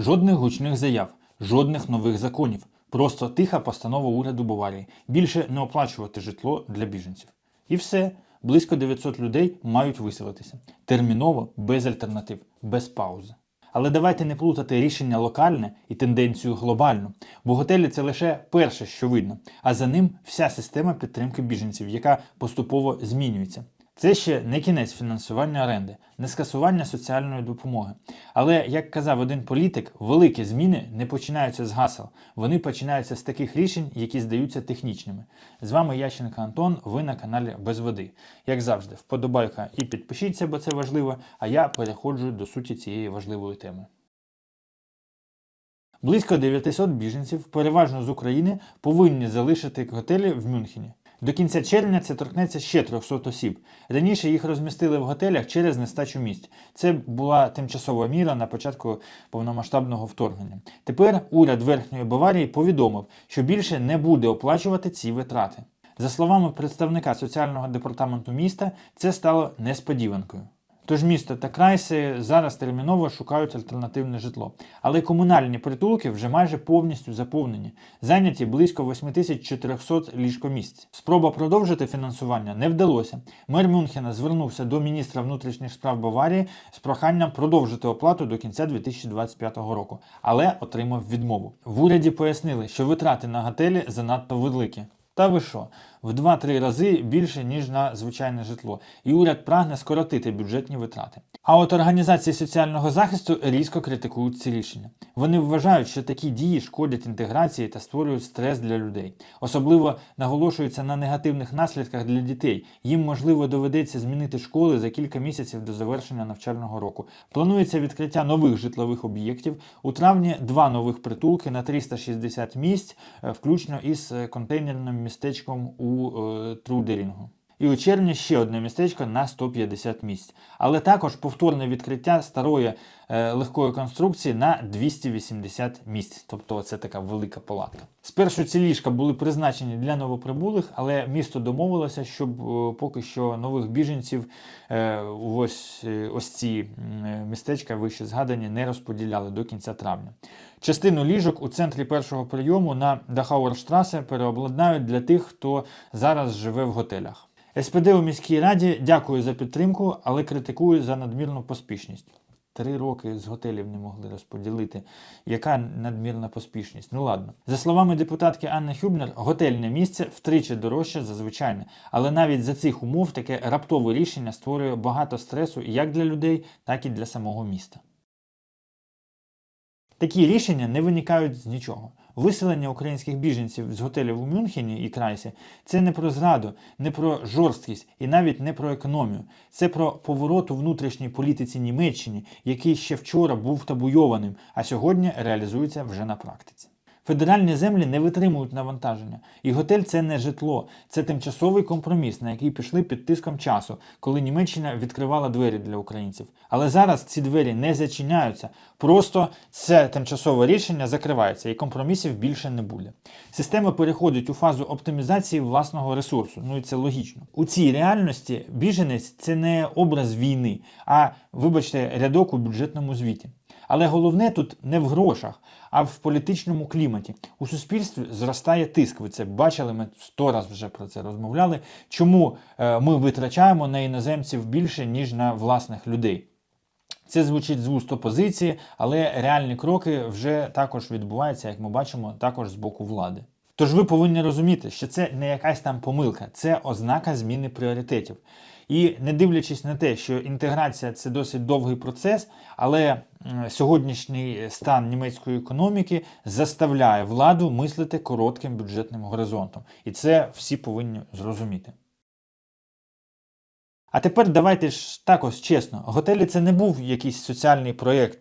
Жодних гучних заяв, жодних нових законів. Просто тиха постанова уряду Баварії. Більше не оплачувати житло для біженців. І все. Близько 900 людей мають виселитися. Терміново, без альтернатив, без паузи. Але давайте не плутати рішення локальне і тенденцію глобальну, бо готелі це лише перше, що видно, а за ним вся система підтримки біженців, яка поступово змінюється. Це ще не кінець фінансування оренди, не скасування соціальної допомоги. Але, як казав один політик, великі зміни не починаються з гасел, вони починаються з таких рішень, які здаються технічними. З вами Ященко Антон, ви на каналі Без води. Як завжди, вподобайка і підпишіться, бо це важливо, а я переходжу до суті цієї важливої теми. Близько 900 біженців, переважно з України, повинні залишити готелі в Мюнхені. До кінця червня це торкнеться ще 300 осіб. Раніше їх розмістили в готелях через нестачу місць. Це була тимчасова міра на початку повномасштабного вторгнення. Тепер уряд Верхньої Баварії повідомив, що більше не буде оплачувати ці витрати. За словами представника соціального департаменту міста, це стало несподіванкою. Тож місто та Крайси зараз терміново шукають альтернативне житло. Але комунальні притулки вже майже повністю заповнені, зайняті близько 8400 ліжкомісць. Спроба продовжити фінансування не вдалося. Мер Мюнхена звернувся до міністра внутрішніх справ Баварії з проханням продовжити оплату до кінця 2025 року, але отримав відмову. В уряді пояснили, що витрати на готелі занадто великі. Та ви що? В 2-3 рази більше, ніж на звичайне житло. І уряд прагне скоротити бюджетні витрати. А от організації соціального захисту різко критикують ці рішення. Вони вважають, що такі дії шкодять інтеграції та створюють стрес для людей. Особливо наголошуються на негативних наслідках для дітей. Їм, можливо, доведеться змінити школи за кілька місяців до завершення навчального року. Планується відкриття нових житлових об'єктів. У травні два нових притулки на 360 місць, е, включно із е, контейнерним містечком у е, Трудерінгу. І у червні ще одне містечко на 150 місць. Але також повторне відкриття старої е, легкої конструкції на 280 місць. Тобто це така велика палатка. Спершу ці ліжка були призначені для новоприбулих, але місто домовилося, щоб е, поки що нових біженців е, ось, е, ось ці е, містечка вище згадані не розподіляли до кінця травня. Частину ліжок у центрі першого прийому на Дахауерштрасе переобладнають для тих, хто зараз живе в готелях. СПД у міській раді дякую за підтримку, але критикую за надмірну поспішність. Три роки з готелів не могли розподілити. Яка надмірна поспішність? Ну ладно. За словами депутатки Анни Хюбнер, готельне місце втричі дорожче за звичайне. Але навіть за цих умов таке раптове рішення створює багато стресу як для людей, так і для самого міста. Такі рішення не виникають з нічого. Виселення українських біженців з готелів у Мюнхені і Крайсі це не про зраду, не про жорсткість і навіть не про економію. Це про поворот у внутрішній політиці Німеччини, який ще вчора був табуйованим, а сьогодні реалізується вже на практиці. Федеральні землі не витримують навантаження, і готель це не житло, це тимчасовий компроміс, на який пішли під тиском часу, коли Німеччина відкривала двері для українців. Але зараз ці двері не зачиняються, просто це тимчасове рішення закривається і компромісів більше не буде. Система переходить у фазу оптимізації власного ресурсу. Ну і це логічно. У цій реальності біженець це не образ війни, а, вибачте, рядок у бюджетному звіті. Але головне тут не в грошах, а в політичному кліматі. У суспільстві зростає тиск. Ви це бачили, ми сто раз вже про це розмовляли. Чому е, ми витрачаємо на іноземців більше, ніж на власних людей? Це звучить з вуст опозиції, але реальні кроки вже також відбуваються, як ми бачимо, також з боку влади. Тож ви повинні розуміти, що це не якась там помилка, це ознака зміни пріоритетів. І не дивлячись на те, що інтеграція це досить довгий процес, але сьогоднішній стан німецької економіки заставляє владу мислити коротким бюджетним горизонтом. І це всі повинні зрозуміти. А тепер давайте ж також чесно, готелі це не був якийсь соціальний проєкт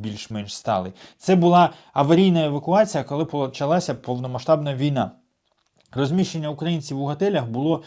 більш-менш сталий. Це була аварійна евакуація, коли почалася повномасштабна війна. Розміщення українців у готелях було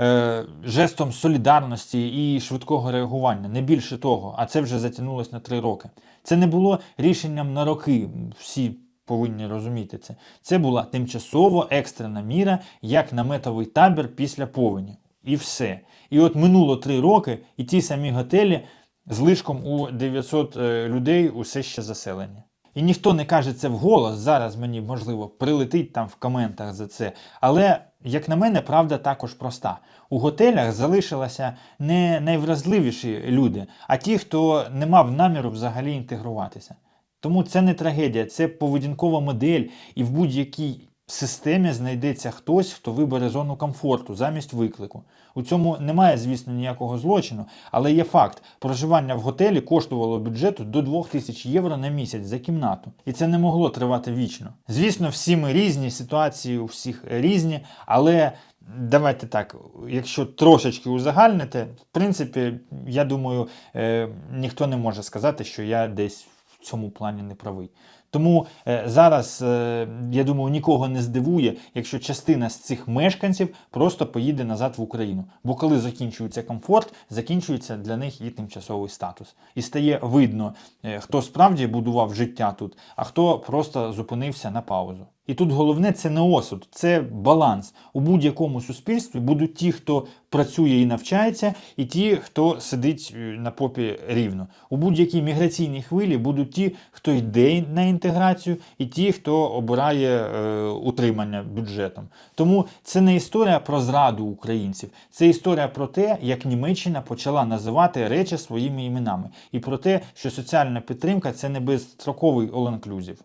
е, жестом солідарності і швидкого реагування, не більше того, а це вже затягнулося на три роки. Це не було рішенням на роки. Всі повинні розуміти це. Це була тимчасово екстрена міра, як наметовий табір після повені. І все. І от минуло три роки, і ті самі готелі з лишком у 900 е, людей усе ще заселені. І ніхто не каже це вголос. Зараз мені можливо прилетить там в коментах за це. Але, як на мене, правда також проста. У готелях залишилися не найвразливіші люди, а ті, хто не мав наміру взагалі інтегруватися. Тому це не трагедія, це поведінкова модель, і в будь-якій системі знайдеться хтось, хто вибере зону комфорту замість виклику. У цьому немає, звісно, ніякого злочину, але є факт: проживання в готелі коштувало бюджету до 2000 євро на місяць за кімнату, і це не могло тривати вічно. Звісно, всі ми різні, ситуації у всіх різні, але. Давайте так, якщо трошечки узагальнити, в принципі, я думаю, е, ніхто не може сказати, що я десь в цьому плані не правий. Тому е, зараз, е, я думаю, нікого не здивує, якщо частина з цих мешканців просто поїде назад в Україну. Бо коли закінчується комфорт, закінчується для них і тимчасовий статус. І стає видно, е, хто справді будував життя тут, а хто просто зупинився на паузу. І тут головне це не осуд, це баланс. У будь-якому суспільстві будуть ті, хто працює і навчається, і ті, хто сидить е, на попі рівно. У будь-якій міграційній хвилі будуть ті, хто йде на інтеграцію, і ті, хто обирає е, утримання бюджетом. Тому це не історія про зраду українців, це історія про те, як Німеччина почала називати речі своїми іменами, і про те, що соціальна підтримка це не безстроковий all-inclusive.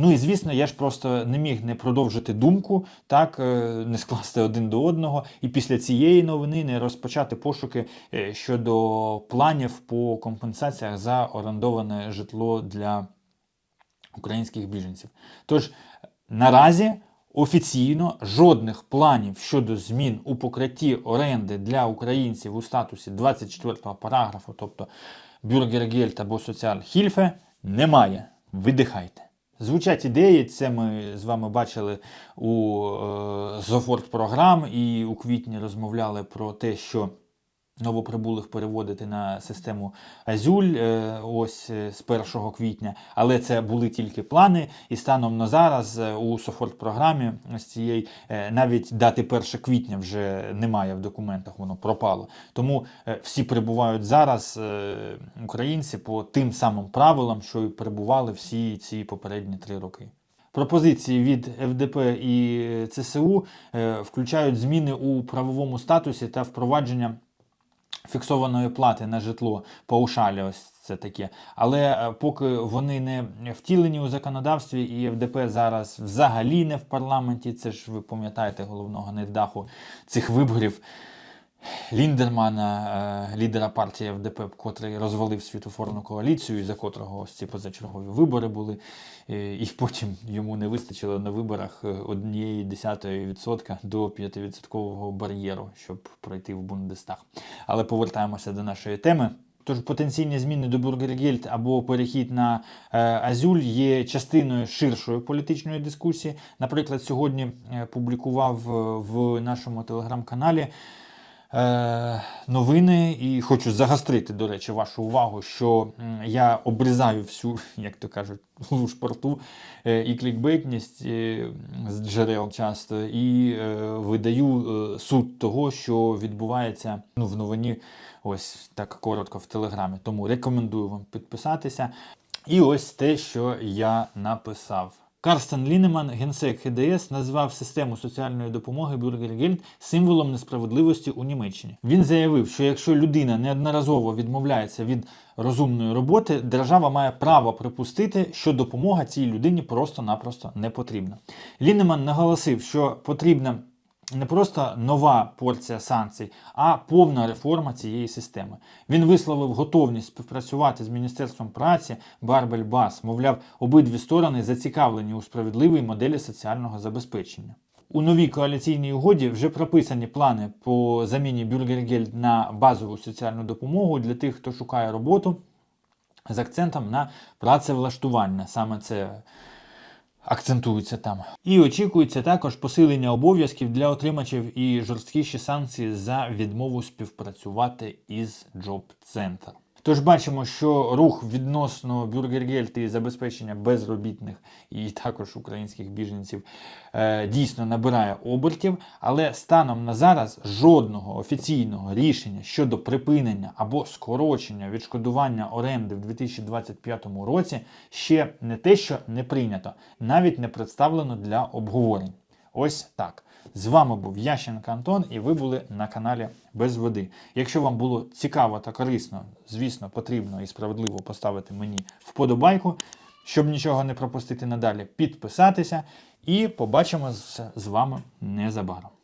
Ну і звісно, я ж просто не міг не продовжити думку, так е, не скласти один до одного, і після цієї новини не розпочати пошуки е, щодо планів по компенсаціях за орендоване житло для українських біженців. Тож наразі офіційно жодних планів щодо змін у покритті оренди для українців у статусі 24 параграфу, тобто Бюргергельт або Соціальхільфе, немає. Видихайте. Звучать ідеї, це ми з вами бачили у е, Зофорт програм і у квітні розмовляли про те, що новоприбулих переводити на систему Азюль е, ось е, з 1 квітня, але це були тільки плани. І станом на зараз е, у Софорт програмі ось цієї навіть дати 1 квітня вже немає в документах, воно пропало. Тому всі прибувають зараз українці по тим самим правилам, що і перебували всі ці попередні три роки. Пропозиції від ФДП і ЦСУ включають зміни у правовому статусі та впровадження фіксованої плати на житло паушалі, ось це таке. Але е, поки вони не втілені у законодавстві, і ФДП зараз взагалі не в парламенті, це ж ви пам'ятаєте головного недаху цих виборів. Ліндермана, е, лідера партії ФДП, котрий розвалив світофорну коаліцію, за котрого ось ці позачергові вибори були, і потім йому не вистачило на виборах е, однієї десятої відсотка до 5% бар'єру, щоб пройти в Бундестаг. Але повертаємося до нашої теми. Тож потенційні зміни до Бургергельд або перехід на е, Азюль є частиною ширшої політичної дискусії. Наприклад, сьогодні е, публікував в нашому телеграм-каналі новини і хочу загострити, до речі, вашу увагу, що я обрізаю всю, як то кажуть, лушпорту е, і клікбейтність е, з джерел часто, і е, видаю е, суть того, що відбувається ну, в новині. Ось так коротко в телеграмі. Тому рекомендую вам підписатися. І ось те, що я написав. Карстен Лінеман, генсек ХДС, назвав систему соціальної допомоги Бюргергельд символом несправедливості у Німеччині. Він заявив, що якщо людина неодноразово відмовляється від розумної роботи, держава має право припустити, що допомога цій людині просто-напросто не потрібна. Лінеман наголосив, що потрібна не просто нова порція санкцій, а повна реформа цієї системи. Він висловив готовність співпрацювати з Міністерством праці Барбель Бас. Мовляв, обидві сторони зацікавлені у справедливій моделі соціального забезпечення. У новій коаліційній угоді вже прописані плани по заміні Бюргергельд на базову соціальну допомогу для тих, хто шукає роботу з акцентом на працевлаштування. Саме це акцентується там. І очікується також посилення обов'язків для отримачів і жорсткіші санкції за відмову співпрацювати із Джоб Center. Тож бачимо, що рух відносно бюргергельти і забезпечення безробітних і також українських біженців е, дійсно набирає обертів, але станом на зараз жодного офіційного рішення щодо припинення або скорочення відшкодування оренди в 2025 році ще не те, що не прийнято, навіть не представлено для обговорень. Ось так. З вами був Ященко Антон, і ви були на каналі Без Води. Якщо вам було цікаво та корисно, звісно, потрібно і справедливо поставити мені вподобайку, щоб нічого не пропустити надалі, підписатися. І побачимо з з вами незабаром.